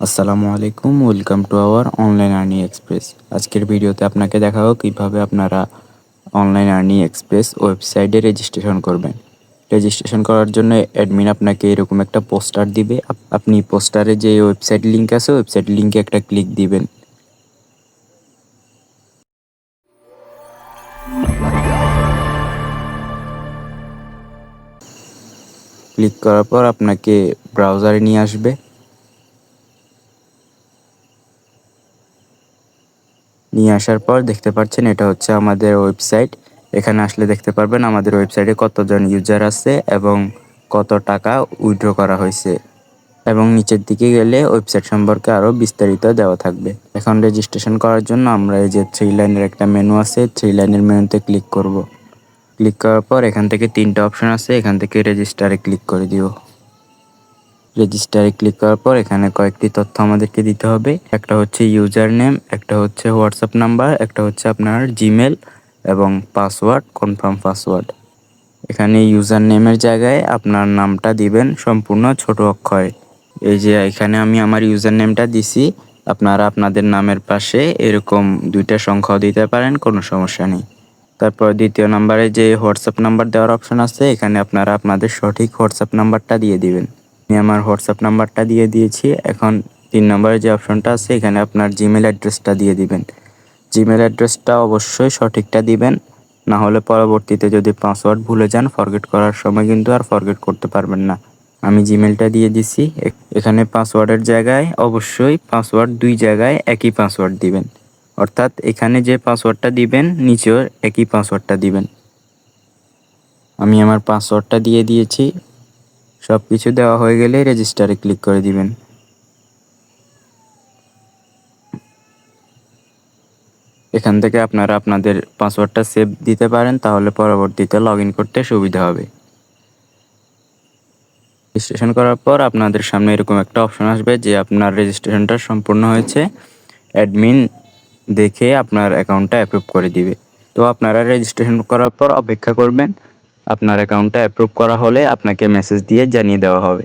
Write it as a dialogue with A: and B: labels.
A: আসসালামু আলাইকুম, welcome to our online earning express. আজকের ভিডিওতে আপনাকে দেখাবো কীভাবে আপনারা অনলাইন আর্নিং এক্সপ্রেস ওয়েবসাইটে রেজিস্ট্রেশন করবেন। রেজিস্ট্রেশন করার জন্য অ্যাডমিন আপনাকে এরকম একটা পোস্টার দিবে। আপ- আপনি পোস্টারে যে ওয়েবসাইট লিংক আছে, ওয়েবসাইট লিংকে একটা ক্লিক দিবেন। ক্লিক করার পর আপনাকে ব্রাউজারে নিয়ে আসবে। নিয়ে আসার পর দেখতে পাচ্ছেন এটা হচ্ছে আমাদের ওয়েবসাইট এখানে আসলে দেখতে পারবেন আমাদের ওয়েবসাইটে কতজন ইউজার আছে এবং কত টাকা উইথড্র করা হয়েছে। এবং নিচের দিকে গেলে ওয়েবসাইট সম্পর্কে আরও বিস্তারিত দেওয়া থাকবে। এখন রেজিস্ট্রেশন করার জন্য আমরা এই যে থ্রি লাইনের একটা মেনু আছে থ্রি লাইনের মেনুতে ক্লিক করব। ক্লিক করার পর এখান থেকে তিনটা অপশন আছে, এখান থেকে রেজিস্টারে ক্লিক করে দিও। রেজিস্টারে ক্লিক করার পর এখানে কয়েকটি তথ্য আমাদেরকে দিতে হবে। একটা হচ্ছে ইউজার নেম একটা হচ্ছে হোয়াটসঅ্যাপ নাম্বার, একটা হচ্ছে আপনার জিমেল এবং পাসওয়ার্ড, কনফার্ম পাসওয়ার্ড। এখানে ইউজার নেমের জায়গায় আপনার নামটা দিবেন সম্পূর্ণ ছোট অক্ষরে। এই যে এখানে আমি আমার ইউজার নেমটা দিছি, আপনারা আপনাদের নামের পাশে এরকম দুইটা সংখ্যাও দিতে পারেন, কোনো সমস্যা নেই। তারপর দ্বিতীয় নাম্বারে যে হোয়াটসঅ্যাপ নাম্বার দেওয়ার অপশন আছে, এখানে আপনারা আপনাদের সঠিক হোয়াটসঅ্যাপ নাম্বারটা দিয়ে দিবেন। আমি আমার হোয়াটসঅ্যাপ নাম্বারটা দিয়ে দিয়েছি। এখন তিন নম্বরে যে অপশনটা আছে, এখানে আপনার জিমেল অ্যাড্রেসটা দিয়ে দিবেন। জিমেল অ্যাড্রেসটা অবশ্যই সঠিকটা দিবেন। না হলে পরবর্তীতে যদি পাসওয়ার্ড ভুলে যান ফরগেট করার সময় কিন্তু আর ফরগেট করতে পারবেন না। আমি জিমেলটা দিয়ে দিছি। এখানে পাসওয়ার্ডের জায়গায় অবশ্যই পাসওয়ার্ড দুই জায়গায় একই পাসওয়ার্ড দিবেন। অর্থাৎ এখানে যে পাসওয়ার্ডটা দিবেন, নিচেও একই পাসওয়ার্ডটা দিবেন। আমি আমার পাসওয়ার্ডটা দিয়ে দিয়েছি। সব কিছু দেওয়া হয়ে গেলে রেজিস্টারে ক্লিক করে দিবেন। এখান থেকে আপনারা আপনাদের পাসওয়ার্ডটা সেভ দিতে পারেন, তাহলে পরবর্তীতে লগ করতে সুবিধা হবে। রেজিস্ট্রেশন করার পর আপনাদের সামনে এরকম একটা অপশন আসবে যে আপনার রেজিস্ট্রেশনটা সম্পূর্ণ হয়েছে। অ্যাডমিন দেখে আপনার অ্যাকাউন্টটা অ্যাপ্রুভ করে দিবে। তো আপনারা রেজিস্ট্রেশন করার পর অপেক্ষা করবেন। আপনার অ্যাকাউন্টটা অ্যাপ্রুভ করা হলে আপনাকে মেসেজ দিয়ে জানিয়ে দেওয়া হবে।